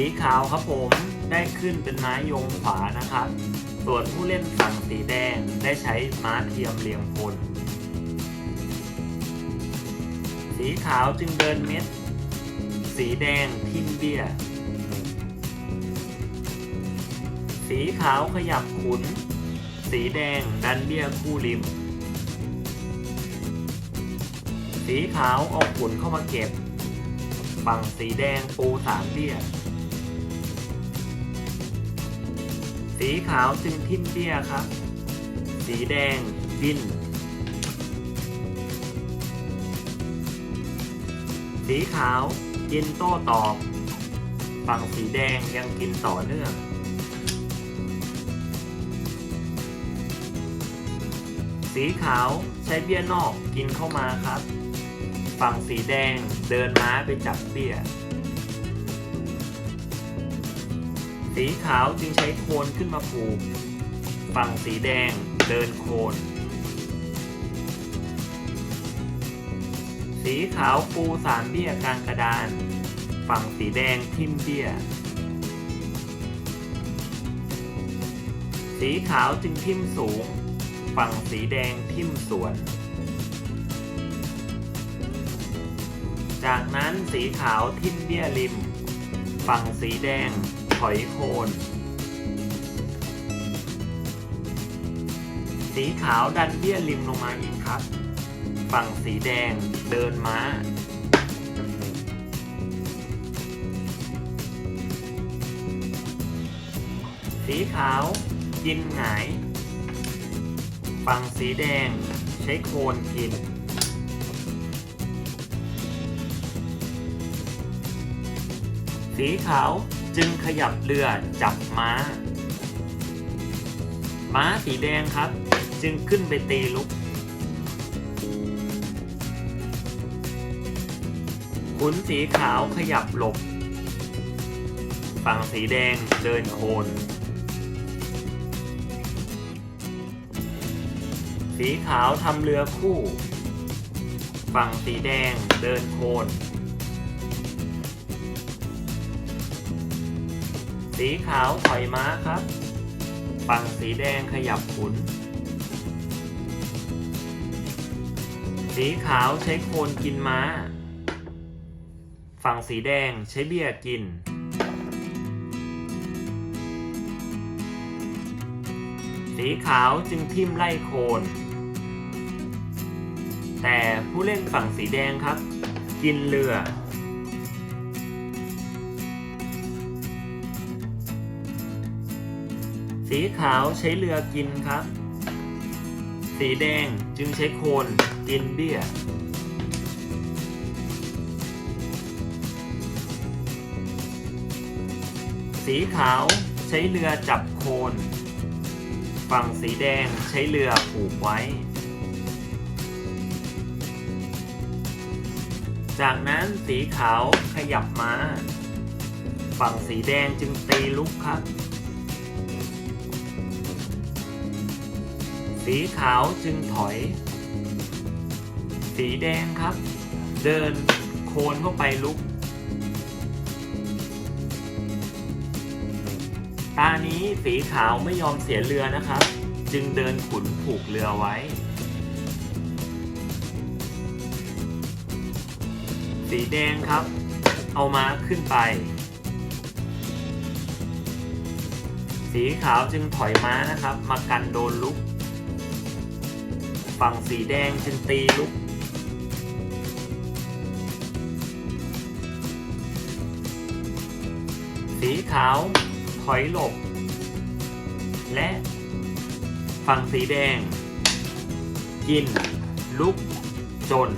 สีขาวครับผมได้ขึ้นเป็นม้ายงขวานะครับ ส่วนผู้เล่นฝั่งสีแดงได้ใช้ม้าเทียมเรียงพลสีขาวจึงเดินเม็ด สีแดงทิมเบี้ย สีขาวขยับขุน สีแดงดันเบี้ยคู่ริม สีขาวเอาขุนเข้ามาเก็บ ฝั่งสีแดงปูสามเบี้ย สีขาวจึงทิมเบี้ยครับ สีแดงดิ้น สีขาวกินโต้ตอบ ฝั่งสีแดงยังกินต่อเนื่อง สีขาวใช้เบี้ยนอกกินเข้ามาครับ ฝั่งสีแดงเดินม้าไปจับเบี้ย สีขาวจึงใช้โคนขึ้นมาผูก ฝั่งสีแดงเดินโคน สีขาวปูสามเบี้ยกลางกระดาน ฝั่งสีแดงทิ่มเบี้ย สีขาวจึงทิ่มสูง ฝั่งสีแดงทิ่มสวน จากนั้นสีขาวทิ่มเบี้ยริม ฝั่งสีแดง ถอยโคนสีขาวดันเบี้ยริมลงมาอีกครับ ฝั่งสีแดงเดินม้า สีขาวกินหงาย ฝั่งสีแดงใช้โคนกินสีขาว จึงขยับเรือจับม้า ม้าสีแดงครับ จึงขึ้นไปตีลุก ขุนสีขาวขยับหลบ ฝั่งสีแดงเดินโคน สีขาวทำเรือคู่ ฝั่งสีแดงเดินโคน สีขาวถอยม้าครับ ฝั่งสีแดงขยับขุน สีขาวใช้โคนกินม้า ฝั่งสีแดงใช้เบี้ยกิน สีขาวจึงทิ่มไล่โคน แต่ผู้เล่นฝั่งสีแดงครับ กินเรือ สีขาวใช้เรือกินครับ สีแดงจึงใช้โคนกินเบี้ย สีขาวใช้เรือจับโคน ฝั่งสีแดงใช้เรือผูกไว้ จากนั้นสีขาวขยับมา ฝั่งสีแดงจึงตีลุกครับ สีขาวจึงถอย สีแดงครับ เดินโคนเข้าไปลุก ตานี้สีขาวไม่ยอมเสียเรือนะครับ จึงเดินขุนผูกเรือไว้ สีแดงครับ เอาม้าขึ้นไป สีขาวจึงถอยม้านะครับ มากันโดนลุก ฝั่งสีแดงจึงตีลุกสีขาวถอยหลบ และฝั่งสีแดง กิน ลุก จน